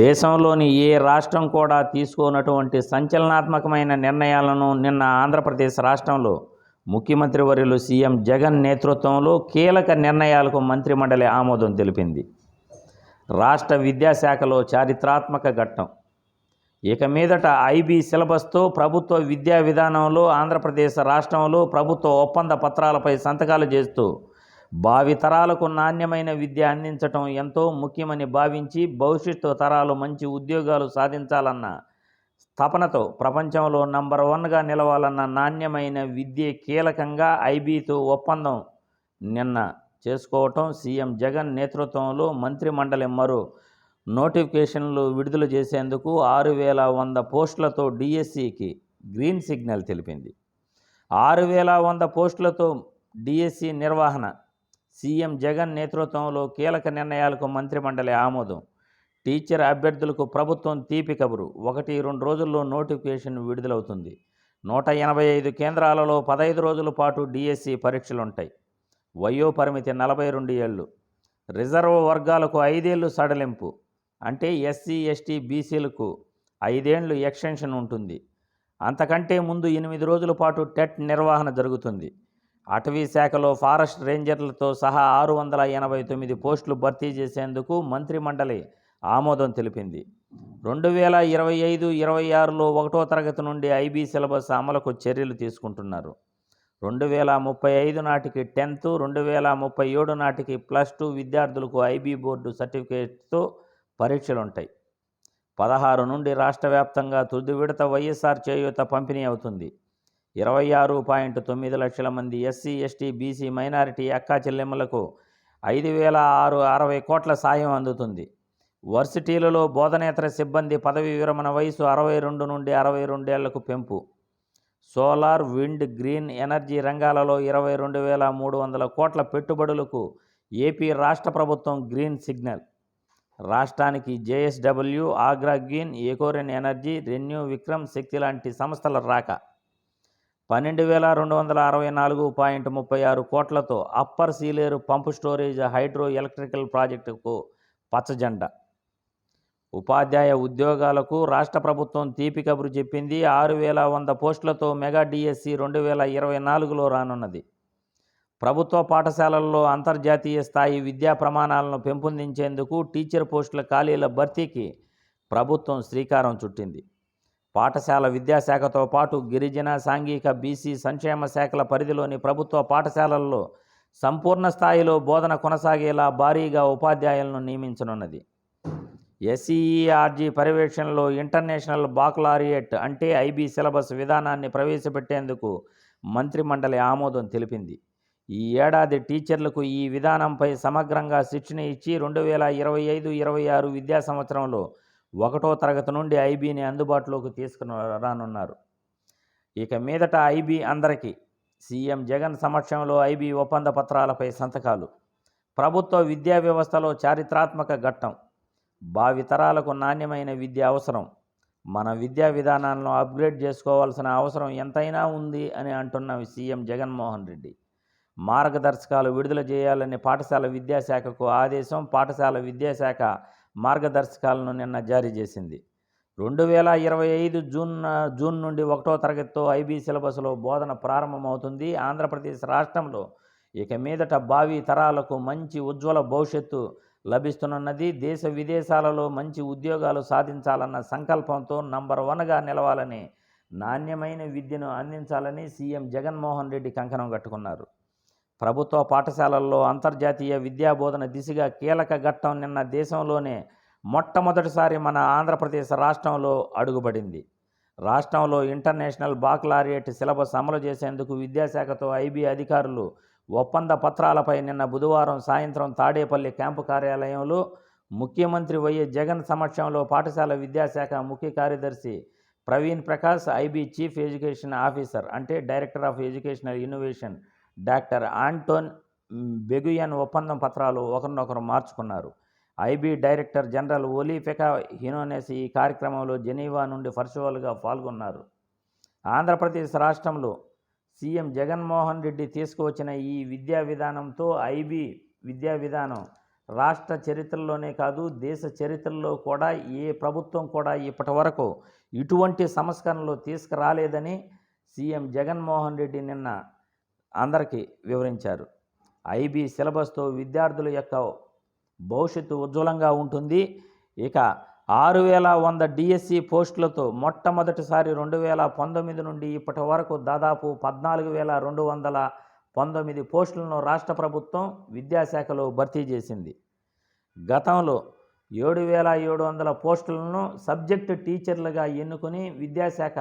దేశంలోని ఏ రాష్ట్రం కూడా తీసుకోనటువంటి సంచలనాత్మకమైన నిర్ణయాలను నిన్న ఆంధ్రప్రదేశ్ రాష్ట్రంలో ముఖ్యమంత్రి వర్యులు సీఎం జగన్ నేతృత్వంలో కీలక నిర్ణయాలకు మంత్రిమండలి ఆమోదం తెలిపింది. రాష్ట్ర విద్యాశాఖలో చారిత్రాత్మక ఘట్టం. ఇక మీదట ఐబీ సిలబస్తో ప్రభుత్వ విద్యా విధానంలో ఆంధ్రప్రదేశ్ రాష్ట్రంలో ప్రభుత్వ ఒప్పంద పత్రాలపై సంతకాలు చేస్తూ భావితరాలకు నాణ్యమైన విద్య అందించటం ఎంతో ముఖ్యమని భావించి భవిష్యత్తు తరాలు మంచి ఉద్యోగాలు సాధించాలన్న స్థపనతో ప్రపంచంలో నంబర్ వన్గా నిలవాలన్న నాణ్యమైన విద్య కీలకంగా ఐబీతో ఒప్పందం నిన్న చేసుకోవటం సీఎం జగన్ నేతృత్వంలో మంత్రిమండలి మరో నోటిఫికేషన్లు విడుదల చేసేందుకు ఆరు వేల వంద పోస్టులతో డిఎస్సికి గ్రీన్ సిగ్నల్ తెలిపింది. ఆరు వేల వంద పోస్టులతో డిఎస్సి నిర్వహణ సీఎం జగన్ నేతృత్వంలో కీలక నిర్ణయాలకు మంత్రిమండలి ఆమోదం. టీచర్ అభ్యర్థులకు ప్రభుత్వం తీపి కబురు. ఒకటి రెండు రోజుల్లో నోటిఫికేషన్ విడుదలవుతుంది. నూట ఎనభై ఐదు కేంద్రాలలో పదహైదు రోజుల పాటు డిఎస్సి పరీక్షలుంటాయి. వయో పరిమితి నలభై రెండు ఏళ్ళు. రిజర్వ్ వర్గాలకు ఐదేళ్ళు సడలింపు. అంటే ఎస్సీ ఎస్టీ బీసీలకు ఐదేళ్ళు ఎక్స్టెన్షన్ ఉంటుంది. అంతకంటే ముందు ఎనిమిది రోజుల పాటు టెట్ నిర్వహణ జరుగుతుంది. అటవీ శాఖలో ఫారెస్ట్ రేంజర్లతో సహా ఆరు వందల ఎనభై తొమ్మిది పోస్టులు భర్తీ చేసేందుకు మంత్రిమండలి ఆమోదం తెలిపింది. రెండు వేల ఇరవై ఐదు ఇరవై ఆరులో ఒకటో తరగతి నుండి ఐబీ సిలబస్ అమలుకు చర్యలు తీసుకుంటున్నారు. రెండు వేల ముప్పై ఐదు నాటికి టెన్త్ రెండు వేల ముప్పై ఏడు నాటికి ప్లస్ టూ విద్యార్థులకు ఐబీ బోర్డు సర్టిఫికేట్తో పరీక్షలు ఉంటాయి పదహారు నుండి రాష్ట్ర వ్యాప్తంగా తుది విడత వైఎస్ఆర్ చేయూత పంపిణీ అవుతుంది. ఇరవై ఆరు పాయింట్ తొమ్మిది లక్షల మంది ఎస్సీ ఎస్టీ బీసీ మైనారిటీ అక్కా చెల్లెమ్మలకు ఐదు వేల ఆరు అరవై కోట్ల సాయం అందుతుంది. వర్సిటీలలో బోధనేతర సిబ్బంది పదవి విరమణ వయసు అరవై రెండు నుండి అరవై రెండేళ్ళకు పెంపు. సోలార్ విండ్ గ్రీన్ ఎనర్జీ రంగాలలో ఇరవై రెండు వేల మూడు వందల కోట్ల పెట్టుబడులకు ఏపీ రాష్ట్ర ప్రభుత్వం గ్రీన్ సిగ్నల్. రాష్ట్రానికి JSW Agra green Ecoren energy ReNew Vikram Shakti లాంటి సంస్థల రాక. పన్నెండు వేల రెండు వందల అరవై నాలుగు పాయింట్ ముప్పై ఆరు కోట్లతో upper Sileru pump storage hydro electrical ప్రాజెక్టుకు పచ్చజెండా. ఉపాధ్యాయ ఉద్యోగాలకు రాష్ట్ర ప్రభుత్వం తీపి కబురు చెప్పింది. ఆరు వేల వంద పోస్టులతో మెగా డిఎస్సి రెండు వేల ఇరవై నాలుగులో రానున్నది. ప్రభుత్వ పాఠశాలల్లో అంతర్జాతీయ స్థాయి విద్యా ప్రమాణాలను పెంపొందించేందుకు టీచర్ పోస్టుల ఖాళీల భర్తీకి ప్రభుత్వం శ్రీకారం చుట్టింది. పాఠశాల విద్యాశాఖతో పాటు గిరిజన సాంఘిక బీసీ సంక్షేమ శాఖల పరిధిలోని ప్రభుత్వ పాఠశాలల్లో సంపూర్ణ స్థాయిలో బోధన కొనసాగేలా భారీగా ఉపాధ్యాయులను నియమించనున్నది. ఎస్ఈఆర్జీ పర్యవేక్షణలో ఇంటర్నేషనల్ బాక్లారియట్ అంటే ఐబీ సిలబస్ విధానాన్ని ప్రవేశపెట్టేందుకు మంత్రిమండలి ఆమోదం తెలిపింది. ఈ ఏడాది టీచర్లకు ఈ విధానంపై సమగ్రంగా శిక్షణ ఇచ్చి రెండు వేల ఇరవై ఐదు ఇరవై ఆరు విద్యా సంవత్సరంలో ఒకటో తరగతి నుండి ఐబీని అందుబాటులోకి తీసుకుని రానున్నారు. ఇక మీదట ఐబీ అందరికీ సీఎం జగన్ సమక్షంలో ఐబీ ఒప్పంద పత్రాలపై సంతకాలు. ప్రభుత్వ విద్యా వ్యవస్థలో చారిత్రాత్మక ఘట్టం. భావితరాలకు నాణ్యమైన విద్య అవసరం. మన విద్యా విధానాలను అప్గ్రేడ్ చేసుకోవాల్సిన అవసరం ఎంతైనా ఉంది అని అంటున్న సీఎం జగన్మోహన్ రెడ్డి. మార్గదర్శకాలు విడుదల చేయాలని పాఠశాల విద్యాశాఖకు ఆదేశం పాఠశాల విద్యాశాఖ మార్గదర్శకాలను నిన్న జారీ చేసింది. రెండు వేల ఇరవై ఐదు జూన్ జూన్ నుండి ఒకటో తరగతితో ఐబీ సిలబస్లో బోధన ప్రారంభమవుతుంది. ఆంధ్రప్రదేశ్ రాష్ట్రంలో ఇక మీదట భావి తరాలకు మంచి ఉజ్వల భవిష్యత్తు లభిస్తున్నది. దేశ విదేశాలలో మంచి ఉద్యోగాలు సాధించాలన్న సంకల్పంతో నంబర్ వన్గా నిలవాలని నాణ్యమైన విద్యను అందించాలని సీఎం జగన్మోహన్ రెడ్డి కంకణం కట్టుకున్నారు. ప్రభుత్వ పాఠశాలల్లో అంతర్జాతీయ విద్యాబోధన దిశగా కీలక ఘట్టం నిన్న దేశంలోనే మొట్టమొదటిసారి మన ఆంధ్రప్రదేశ్ రాష్ట్రంలో అడుగుబడింది రాష్ట్రంలో ఇంటర్నేషనల్ బాక్లారియట్ సిలబస్ అమలు చేసేందుకు విద్యాశాఖతో ఐబీ అధికారులు ఒప్పంద పత్రాలపై నిన్న బుధవారం సాయంత్రం తాడేపల్లి క్యాంపు కార్యాలయంలో ముఖ్యమంత్రి వైఎస్ జగన్ సమక్షంలో పాఠశాల విద్యాశాఖ ముఖ్య కార్యదర్శి Praveen Prakash IB chief education officer అంటే director of educational innovation doctor Anton Beguin ఒప్పందం పత్రాలు ఒకరినొకరు మార్చుకున్నారు. IB director general Olli-Pekka Heinonen ఈ కార్యక్రమంలో జెనీవా నుండి వర్చువల్గా పాల్గొన్నారు. ఆంధ్రప్రదేశ్ రాష్ట్రంలో సీఎం జగన్మోహన్ రెడ్డి తీసుకువచ్చిన ఈ విద్యా విధానంతో ఐబీ విద్యా విధానం రాష్ట్ర చరిత్రలోనే కాదు దేశ చరిత్రలో కూడా ఏ ప్రభుత్వం కూడా ఇప్పటి వరకు ఇటువంటి సంస్కరణలు తీసుకురాలేదని సీఎం జగన్మోహన్ రెడ్డి నిన్న అందరికీ వివరించారు. ఐబీ సిలబస్తో విద్యార్థుల యొక్క భవిష్యత్తు ఉజ్వలంగా ఉంటుంది. ఇక ఆరు వేల వంద డిఎస్సి పోస్టులతో మొట్టమొదటిసారి రెండు వేల పంతొమ్మిది నుండి ఇప్పటి వరకు దాదాపు పద్నాలుగు వేల రెండు వందల పంతొమ్మిది పోస్టులను రాష్ట్ర ప్రభుత్వం విద్యాశాఖలో భర్తీ చేసింది. గతంలో ఏడు వేల ఏడు వందల పోస్టులను సబ్జెక్టు టీచర్లుగా ఎన్నుకొని విద్యాశాఖ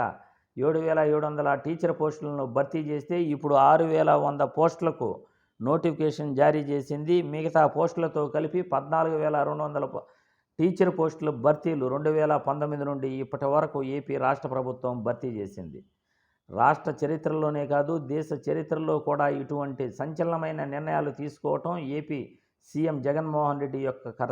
ఏడు వేల ఏడు వందల టీచర్ పోస్టులను భర్తీ చేస్తే ఇప్పుడు ఆరు వేల వంద పోస్టులకు నోటిఫికేషన్ జారీ చేసింది. మిగతా పోస్టులతో కలిపి పద్నాలుగు వేల రెండు వందల టీచర్ పోస్టుల భర్తీలు రెండు వేల పంతొమ్మిది నుండి ఇప్పటి వరకు ఏపీ రాష్ట్ర ప్రభుత్వం భర్తీ చేసింది. రాష్ట్ర చరిత్రలోనే కాదు దేశ చరిత్రలో కూడా ఇటువంటి సంచలనమైన నిర్ణయాలు తీసుకోవటం ఏపీ సీఎం జగన్మోహన్ రెడ్డి యొక్క కర